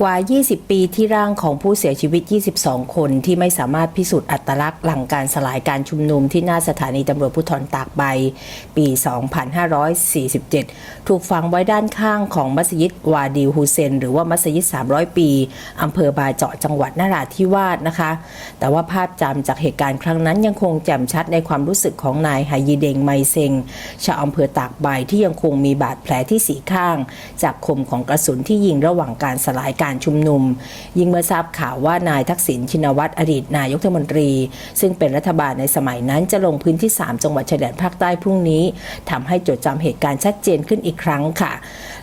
กว่า 20 ปีที่ร่างของผู้เสียชีวิต 22 คนที่ไม่สามารถพิสูจน์อัตลักษณ์หลังการสลายการชุมนุมที่หน้าสถานีตำรวจภูธรตากใบ ปี 2547 ถูกฝังไว้ด้านข้างของมัสยิดวาดิลฮุเซน หรือว่ามัสยิด 300 ปี อำเภอบาเจาะจังหวัดนราธิวาสนะคะ แต่ว่าภาพจำจากเหตุการณ์ครั้งนั้นยังคงแจ่มชัดในความรู้สึกของนายฮายีเดงไมเซงชาวอำเภอตากใบที่ยังคงมีบาดแผลที่สีข้าง จากคมของกระสุนที่ยิงระหว่างการสลายการชุมนุม ยิ่งเมื่อทราบข่าวว่านายทักษิณชินวัตรอดีตนายกรัฐมนตรี ซึ่งเป็นรัฐบาลในสมัยนั้นจะลงพื้นที่ 3 จังหวัดชายแดนภาคใต้พรุ่งนี้ทำให้จดจำเหตุการณ์ชัดเจนขึ้นอีกครั้งค่ะ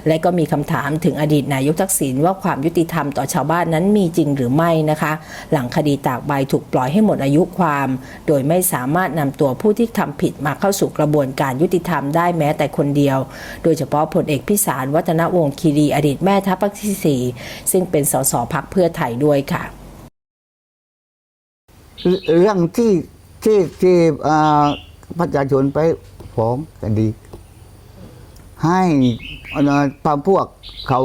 และก็มีคำถามถึงอดีตนายกทักษิณว่าความยุติธรรมต่อชาวบ้านนั้นมีจริงหรือไม่นะคะ หลังคดีตากใบถูกปล่อยให้หมดอายุความ โดยไม่สามารถนำตัวผู้ที่ทำผิดมาเข้าสู่กระบวนการยุติธรรมได้แม้แต่คนเดียว โดยเฉพาะพลเอกพิสารวัฒนวงศ์คีรีอดีตแม่ทัพภาคที่4ซึ่งเป็นสสพักเพื่อไทยด้วยค่ะ เรื่องที่ที่ที่ประชาชนไปฟ้องคดี ให้พาพวกเขา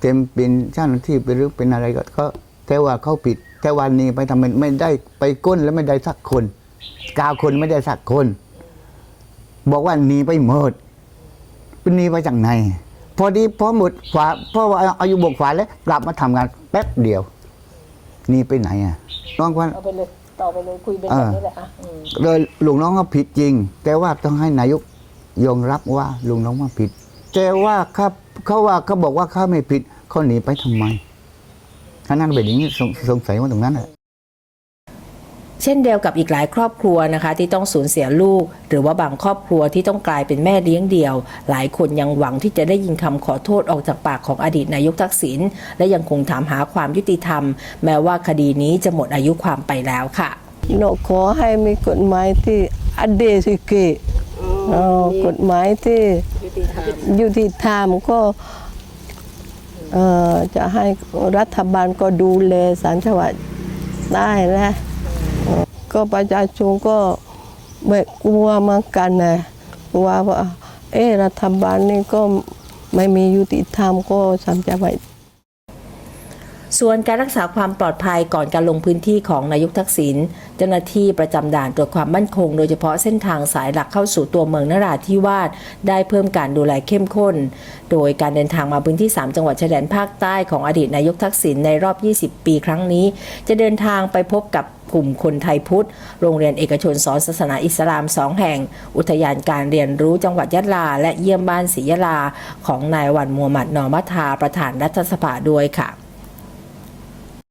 เต็มเป็นเจ้าหน้าที่ไปหรือเป็นอะไรก็แต่ว่าเขาผิด แต่วันนี้ไปทำไมไม่ได้ไปก้นแล้วไม่ได้สักคนกาวคนไม่ได้สักคน บอกว่าหนีไปหมดเป็นหนีไปจากไหน พอดีพอหมดฝาเพราะว่าอายุบกฝาแล้วกลับมาทำงานแป๊บเดียวหนีไปไหนอะน้องว่าเอาไปเลยต่อไปเลยคุยเป็นอ่าแบบนี้แหละอะอืมเลยลุงน้องก็ผิดจริง แต่ว่าต้องให้นายกยอมรับว่าลุงน้องว่าผิด แต่ว่าครับเขาว่าเขาบอกว่าเขาไม่ผิดเขาหนีไปทำไมถ้านั่นเป็นอย่างนี้สงสงสัยว่าตรงนั้นน่ะ เช่นเดียวกับอีกหลายครอบครัวนะคะ ที่ต้องสูญเสียลูก หรือว่าบางครอบครัวที่ต้องกลายเป็นแม่เลี้ยงเดี่ยว หลายคนยังหวังที่จะได้ยินคำขอโทษออกจากปากของอดีตนายกทักษิณและยังคงถามหาความยุติธรรม แม้ว่าคดีนี้จะหมดอายุความไปแล้วค่ะหนูขอให้มีกฎหมายที่อเดสิเกะกฎหมายที่ยุติธรรมก็จะให้รัฐบาลก็ดูแลสารจังหวัดได้นะ ก็ประชาชนก็ไม่กลัวเหมือนกันนะกลัวว่า เออรัฐบาลนี่ก็ไม่มียุติธรรมก็สามจังหวัด ส่วนการรักษาความปลอดภัยก่อนการลงพื้นที่ของนายกทักษิณเจ้าหน้าที่ประจำด่านตรวจความมั่นคง โดยเฉพาะเส้นทางสายหลักเข้าสู่ตัวเมืองนราธิวาสได้เพิ่มการดูแลเข้มข้น โดยการเดินทางมาพื้นที่ 3 จังหวัดชายแดนภาคใต้ของอดีตนายกทักษิณในรอบ 20 ปีครั้งนี้ จะเดินทางไปพบกับกลุ่มคนไทยพุทธ โรงเรียนเอกชนสอนศาสนาอิสลามสองแห่ง อุทยานการเรียนรู้จังหวัดยะลา และเยี่ยมบ้านศรียะลา ของนายวันมูฮัมหมัดนอมัทาประธานรัฐสภาด้วยค่ะ